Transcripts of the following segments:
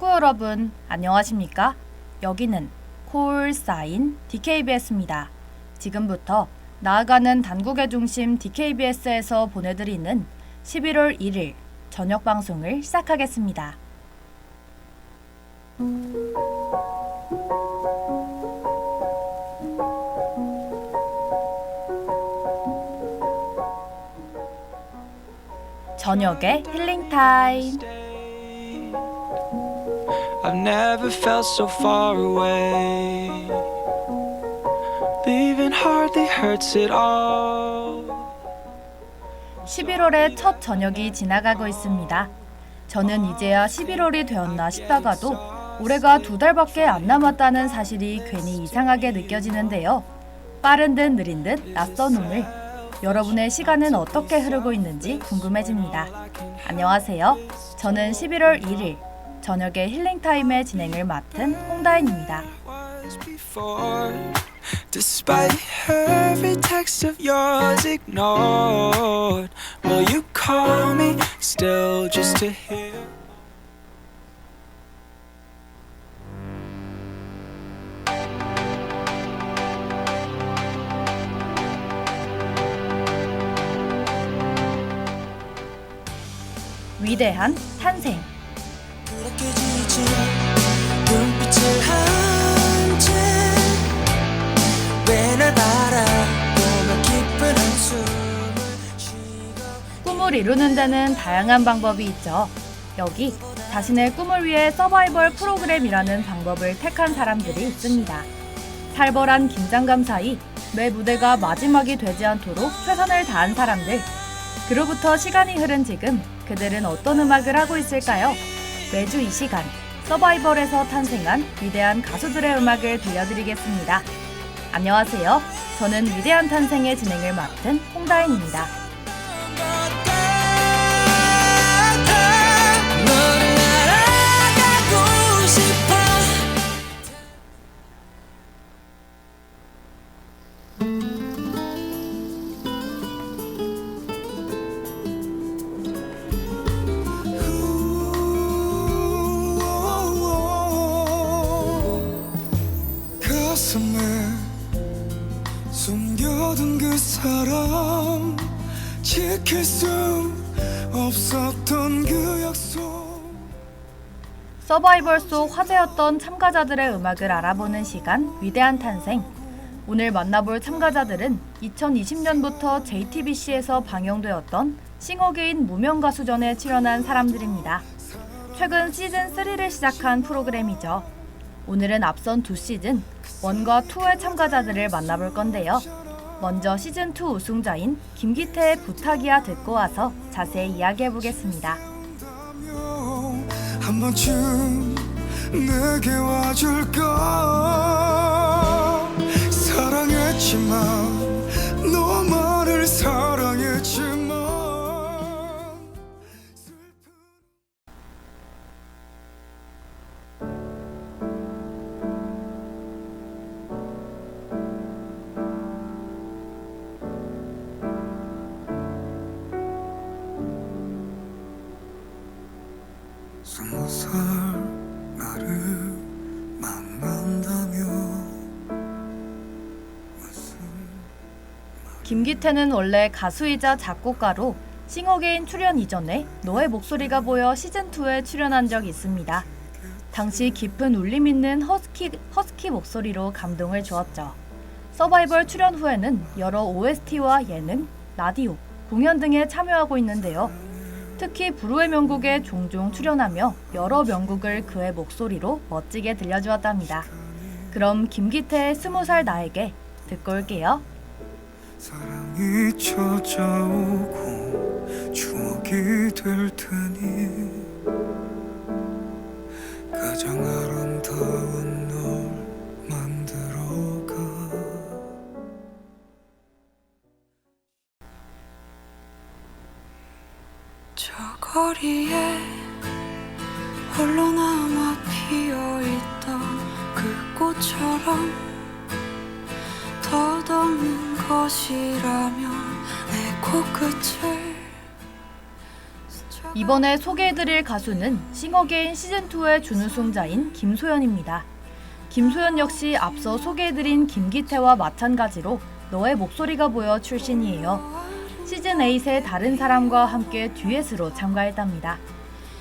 학우 여러분, 안녕하십니까? 여기는 콜 사인 DKBS입니다. 지금부터 나아가는 단국의 중심 DKBS에서 보내드리는 11월 1일 저녁 방송을 시작하겠습니다. 저녁의 힐링 타임. I've never felt so far away. Leaving hardly hurts at all. 11월의 첫 저녁이 지나가고 있습니다. 저는 이제야 11월이 되었나 싶다가도 올해가 두 달밖에 안 남았다는 사실이 괜히 이상하게 느껴지는데요. 빠른 듯 느린 듯 낯선 오늘. 여러분의 시간은 어떻게 흐르고 있는지 궁금해집니다. 안녕하세요. 저는 11월 1일 저녁의 힐링 타임의 진행을 맡은 홍다인입니다. Despite every text of yours ignored. Will you call me still just to hear? 위대한 탄생. 꿈을 이루는 데는 다양한 방법이 있죠. 여기 자신의 꿈을 위해 서바이벌 프로그램이라는 방법을 택한 사람들이 있습니다. 살벌한 긴장감 사이 매 무대가 마지막이 되지 않도록 최선을 다한 사람들. 그로부터 시간이 흐른 지금 그들은 어떤 음악을 하고 있을까요? 매주 이 시간 서바이벌에서 탄생한 위대한 가수들의 음악을 들려드리겠습니다. 안녕하세요. 저는 위대한 탄생의 진행을 맡은 홍다인입니다. 숨겨둔 그 사람 지킬 수 없었던 그 약속 서바이벌 속 화제였던 참가자들의 음악을 알아보는 시간 위대한 탄생. 오늘 만나볼 참가자들은 2020년부터 JTBC에서 방영되었던 싱어게인 무명가수전에 출연한 사람들입니다. 최근 시즌 3를 시작한 프로그램이죠. 오늘은 앞선 두 시즌 1과 2의 참가자들을 만나볼 건데요. 먼저 시즌 2 우승자인 김기태의 부탁이야 듣고 와서 자세히 이야기해 보겠습니다. 한 번쯤 내게 와줄까 사랑했지만 김기태는 원래 가수이자 작곡가로 싱어게인 출연 이전에 너의 목소리가 보여 시즌2에 출연한 적이 있습니다. 당시 깊은 울림 있는 허스키, 허스키 목소리로 감동을 주었죠. 서바이벌 출연 후에는 여러 OST와 예능, 라디오, 공연 등에 참여하고 있는데요. 특히 불후의 명곡에 종종 출연하며 여러 명곡을 그의 목소리로 멋지게 들려주었답니다. 그럼 김기태의 스무 살 나에게 듣고 올게요. 사랑이 찾아오고 추억이 될 테니 가장 아름다운 이번에 소개해드릴 가수는 싱어게인 시즌2의 준우승자인 김소연입니다. 김소연 역시 앞서 소개해드린 김기태와 마찬가지로 너의 목소리가 보여 출신이에요. 시즌8의 다른 사람과 함께 듀엣으로 참가했답니다.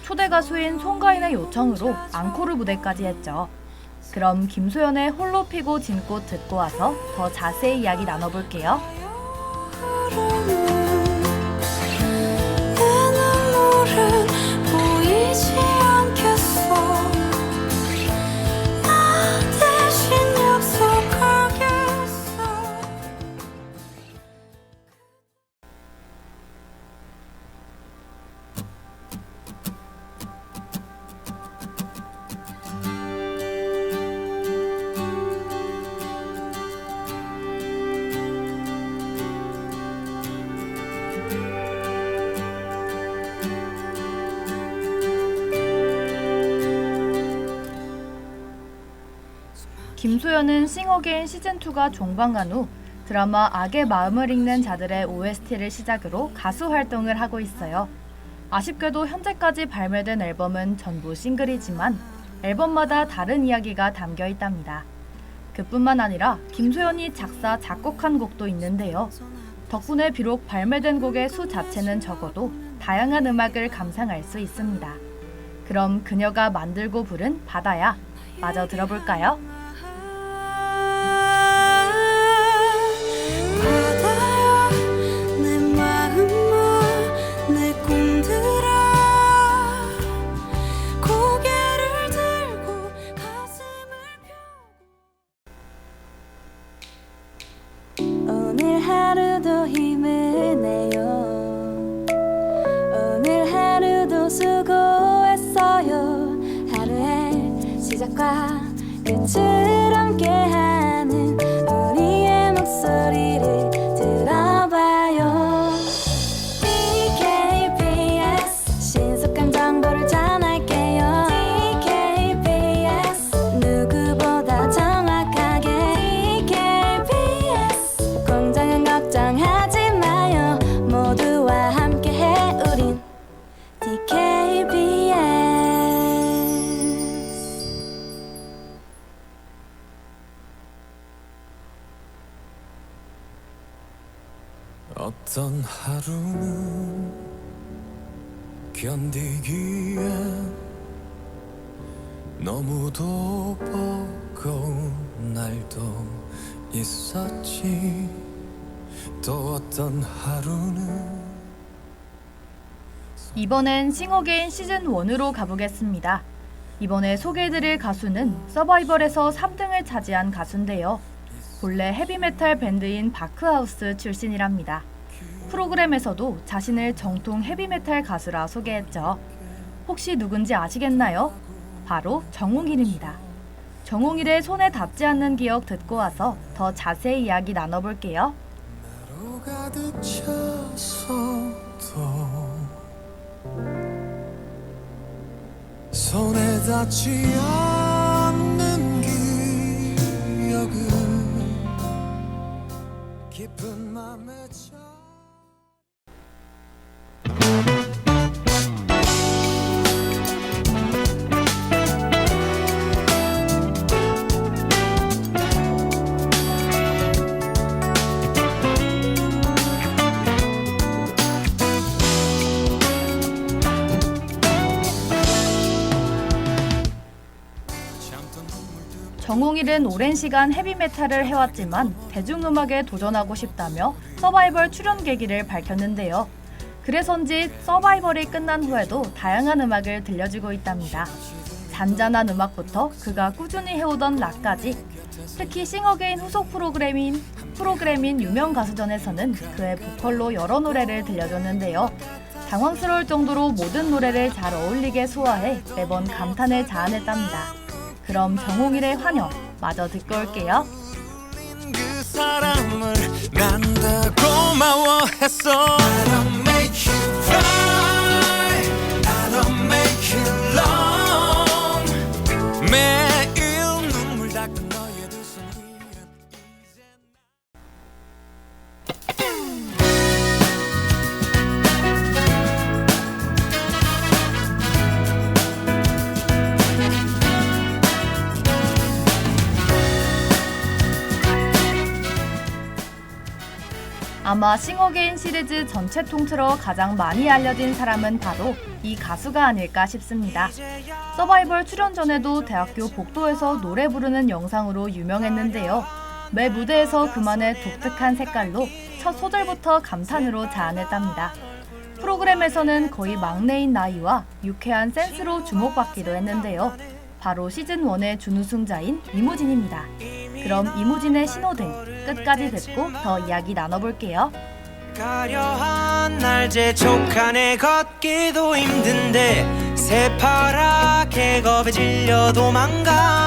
초대 가수인 송가인의 요청으로 앙코르 무대까지 했죠. 그럼 김소연의 홀로 피고 진꽃 듣고 와서 더 자세히 이야기 나눠볼게요. 김소연은 싱어게인 시즌2가 종방한 후 드라마 악의 마음을 읽는 자들의 OST를 시작으로 가수 활동을 하고 있어요. 아쉽게도 현재까지 발매된 앨범은 전부 싱글이지만 앨범마다 다른 이야기가 담겨 있답니다. 그뿐만 아니라 김소연이 작사, 작곡한 곡도 있는데요. 덕분에 비록 발매된 곡의 수 자체는 적어도 다양한 음악을 감상할 수 있습니다. 그럼 그녀가 만들고 부른 바다야 마저 들어볼까요? 하루는 견디기에 너무도 버거운 날도 있었지 또 어떤 하루는 이번엔 싱어게인 시즌 1으로 가보겠습니다. 이번에 소개해드릴 가수는 서바이벌에서 3등을 차지한 가수인데요. 본래 헤비메탈 밴드인 바크하우스 출신이랍니다. 프로그램에서도 자신을 정통 헤비메탈 가수라 소개했죠. 혹시 누군지 아시겠나요? 바로 정웅일입니다. 정웅일의 손에 닿지 않는 기억 듣고 와서 더 자세히 이야기 나눠볼게요. 손에 닿지 않는 기억은 깊은 맘에 차 정홍일은 오랜 시간 헤비메탈을 해왔지만 대중음악에 도전하고 싶다며 서바이벌 출연 계기를 밝혔는데요. 그래서인지 서바이벌이 끝난 후에도 다양한 음악을 들려주고 있답니다. 잔잔한 음악부터 그가 꾸준히 해오던 락까지 특히 싱어게인 후속 프로그램인 프로그램인 유명 가수전에서는 그의 보컬로 여러 노래를 들려줬는데요. 당황스러울 정도로 모든 노래를 잘 어울리게 소화해 매번 감탄을 자아냈답니다. 그럼 정홍일의 환영 마저 듣고 올게요. 그 사람을 난다 고마워했어 I don't make you cry I don't make you long 매 아마 싱어게인 시리즈 전체 통틀어 가장 많이 알려진 사람은 바로 이 가수가 아닐까 싶습니다. 서바이벌 출연 전에도 대학교 복도에서 노래 부르는 영상으로 유명했는데요. 매 무대에서 그만의 독특한 색깔로 첫 소절부터 감탄으로 자아냈답니다. 프로그램에서는 거의 막내인 나이와 유쾌한 센스로 주목받기도 했는데요. 바로 시즌 1의 준우승자인 이무진입니다. 그럼 이무진의 신호등 끝까지 듣고 더 이야기 나눠볼게요. 가려한 날 재촉하네 걷기도 힘든데 새파랗게 겁에 질려 도망간 친구가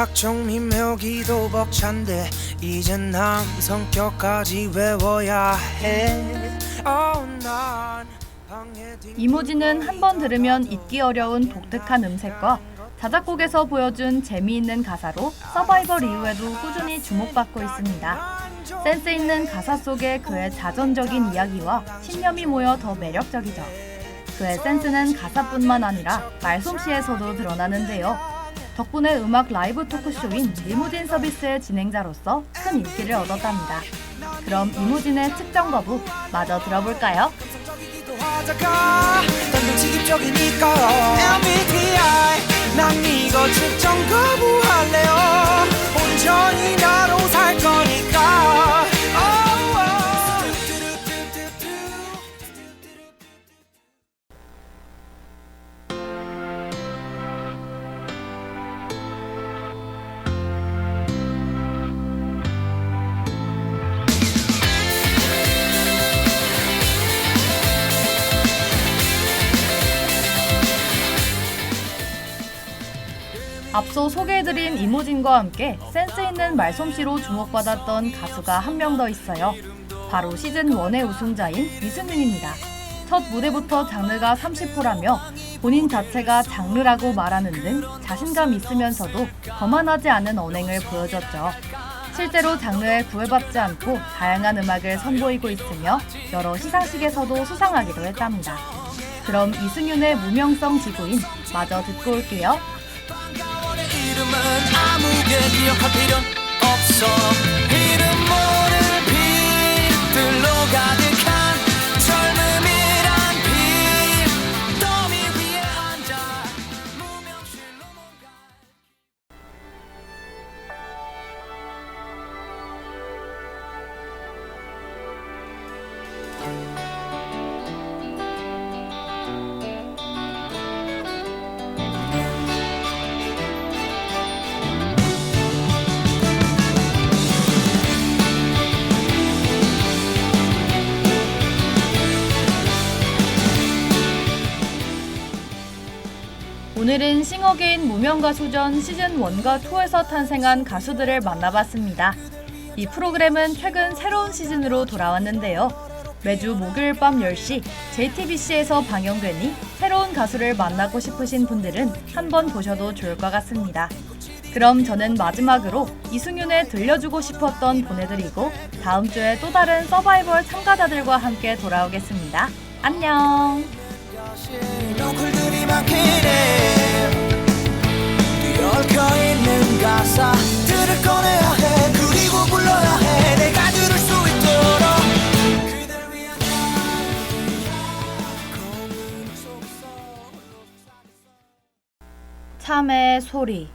각종 미묘기도 벅찬데 이젠 남 성격까지 외워야 해. 이무진은 한번 들으면 잊기 어려운 독특한 음색과 자작곡에서 보여준 재미있는 가사로 서바이벌 이후에도 꾸준히 주목받고 있습니다. 센스 있는 가사 속에 그의 자전적인 이야기와 신념이 모여 더 매력적이죠. 그의 센스는 가사뿐만 아니라 말솜씨에서도 드러나는데요. 덕분에 음악 라이브 토크쇼인 리무진 서비스의 진행자로서 큰 인기를 얻었답니다. 그럼 이무진의 측정 거부 마저 들어볼까요? MBTI 난 이거 앞서 소개해드린 이모진과 함께 센스 있는 말솜씨로 주목받았던 가수가 한 명 더 있어요. 바로 시즌 1의 우승자인 이승윤입니다. 첫 무대부터 장르가 30%라며 본인 자체가 장르라고 말하는 등 자신감 있으면서도 거만하지 않은 언행을 보여줬죠. 실제로 장르에 구애받지 않고 다양한 음악을 선보이고 있으며 여러 시상식에서도 수상하기도 했답니다. 그럼 이승윤의 무명성 지구인 마저 듣고 올게요. 이름은 아무게 기억할 필요는 없어. 이름 모를 빛들로 가득 싱어게인 무명가수전 시즌 1과 2에서 탄생한 가수들을 만나봤습니다. 이 프로그램은 최근 새로운 시즌으로 돌아왔는데요. 매주 목요일 밤 10시 JTBC에서 방영되니 새로운 가수를 만나고 싶으신 분들은 한번 보셔도 좋을 것 같습니다. 그럼 저는 마지막으로 이승윤의 들려주고 싶었던 보내드리고 다음 주에 또 다른 서바이벌 참가자들과 함께 돌아오겠습니다. 안녕! 롱클들이 많긴 해 얽혀 있는 가사 들을 꺼내야 해 그리고 불러야 해 내가 들을 수 있도록 그댈 위한 참의 소리,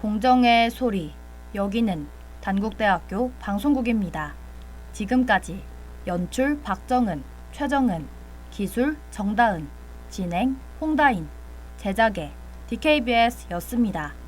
공정의 소리. 여기는 단국대학교 방송국입니다. 지금까지 연출 박정은, 최정은, 기술 정다은, 진행 홍다인, 제작의 DKBS였습니다.